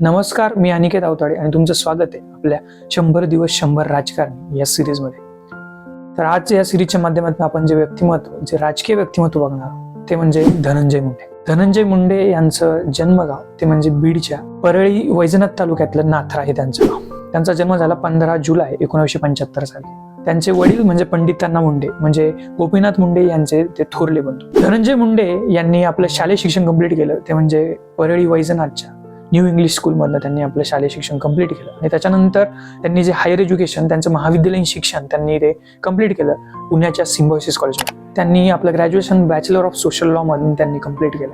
नमस्कार मी अनिकेत अवताडे आणि तुमचं स्वागत आहे आपल्या शंभर दिवस शंभर राजकारणी या सिरीजमध्ये. तर आज या सिरीजच्या माध्यमातून आपण जे व्यक्तिमत्व जे राजकीय व्यक्तिमत्व बघणार ते म्हणजे धनंजय मुंडे. धनंजय मुंडे यांचं जन्मगाव ते म्हणजे बीडच्या परळी वैजनाथ तालुक्यातलं नाथरा हे त्यांचं गाव त्यांचा जन्म झाला पंधरा जुलै एकोणीसशे पंच्याहत्तर साली. त्यांचे वडील म्हणजे पंडितांना मुंडे म्हणजे गोपीनाथ मुंडे यांचे ते थोरले बंधू. धनंजय मुंडे यांनी आपलं शालेय शिक्षण कंप्लीट केलं ते म्हणजे परळी वैजनाथच्या न्यू इंग्लिश स्कूलमधनं त्यांनी आपलं शालेय शिक्षण कंप्लीट केलं. आणि त्याच्यानंतर त्यांनी जे हायर एज्युकेशन त्यांचं महाविद्यालयीन शिक्षण त्यांनी ते कंप्लीट केलं पुण्याच्या सिम्बॉयसिस कॉलेजमध्ये त्यांनी आपलं graduation bachelor of social law मधून त्यांनी कंप्लीट केलं.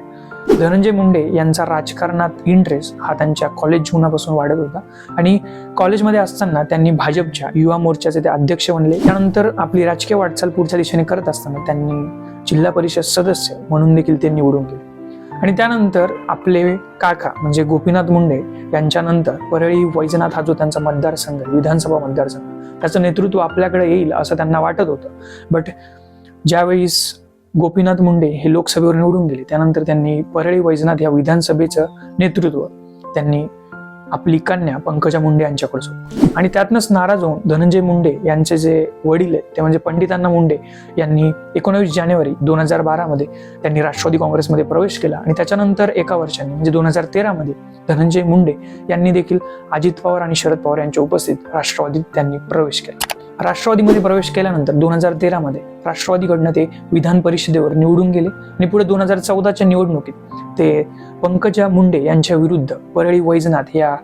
धनंजय मुंडे यांचा राजकारणात इंटरेस्ट हा त्यांच्या कॉलेज जीवनापासून वाढत होता. आणि कॉलेजमध्ये असताना त्यांनी भाजपच्या युवा मोर्चाचे ते अध्यक्ष बनले. त्यानंतर आपली राजकीय वाटचाल पुढच्या दिशेने करत असताना त्यांनी जिल्हा परिषद सदस्य म्हणून देखील ते निवडून गेले. आणि त्यानंतर आपले काका म्हणजे गोपीनाथ मुंडे यांच्यानंतर परळी वैजनाथ हा जो त्यांचा मतदारसंघ आहे, विधानसभा मतदारसंघ त्याचं नेतृत्व आपल्याकडे येईल असं त्यांना वाटत होतं. बट ज्यावेळेस गोपीनाथ मुंडे हे लोकसभेवर निवडून गेले त्यानंतर त्यांनी परळी वैजनाथ या विधानसभेचं नेतृत्व त्यांनी आपली कन्या पंकजा मुंडे यांच्याकडे सोपवलं. आणि त्यातनंच नाराज होऊन धनंजय मुंडे यांचे जे वडील आहेत ते म्हणजे पंडितांना मुंडे यांनी एकोणावीस जानेवारी दोन हजार बारामध्ये त्यांनी राष्ट्रवादी काँग्रेसमध्ये प्रवेश केला आणि त्याच्यानंतर एका वर्षाने म्हणजे दोन हजार तेरामध्ये धनंजय मुंडे यांनी देखील अजित पवार आणि शरद पवार यांच्या उपस्थित राष्ट्रवादीत त्यांनी प्रवेश केला राष्ट्रवादीमध्ये प्रवेश केल्यानंतर दोन हजार तेरामध्ये राष्ट्रवादीकडनं ते विधान परिषदेवर निवडून गेले आणि पुढे दोन हजार चौदाच्या निवडणुकीत ते पंकजा मुंडे यांच्या विरुद्ध परळी वैजनाथ या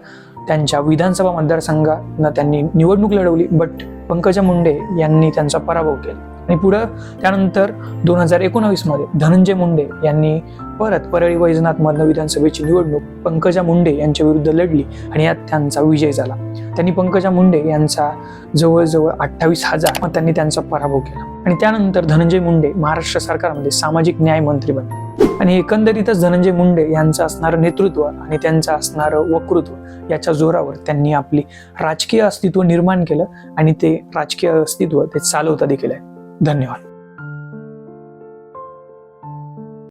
त्यांच्या विधानसभा मतदारसंघानं त्यांनी निवडणूक लढवली बट पंकजा मुंडे यांनी त्यांचा पराभव केला. आणि पुढं त्यानंतर दोन हजार एकोणावीसमध्ये धनंजय मुंडे यांनी परत परळी वैजनाथमधनं विधानसभेची निवडणूक पंकजा मुंडे यांच्या विरुद्ध लढली आणि यात त्यांचा विजय झाला. त्यांनी पंकजा मुंडे यांचा जवळजवळ अठ्ठावीस हजार त्यांनी त्यांचा पराभव केला. आणि त्यानंतर धनंजय मुंडे महाराष्ट्र सरकारमध्ये सामाजिक न्याय मंत्री बनले. आणि एकंदरीतच धनंजय मुंडे यांचं असणारं नेतृत्व आणि त्यांचं असणारं वक्तृत्व याच्या जोरावर त्यांनी आपली राजकीय अस्तित्व निर्माण केलं आणि ते राजकीय अस्तित्व ते चालवता देखील आहे धन्यवाद.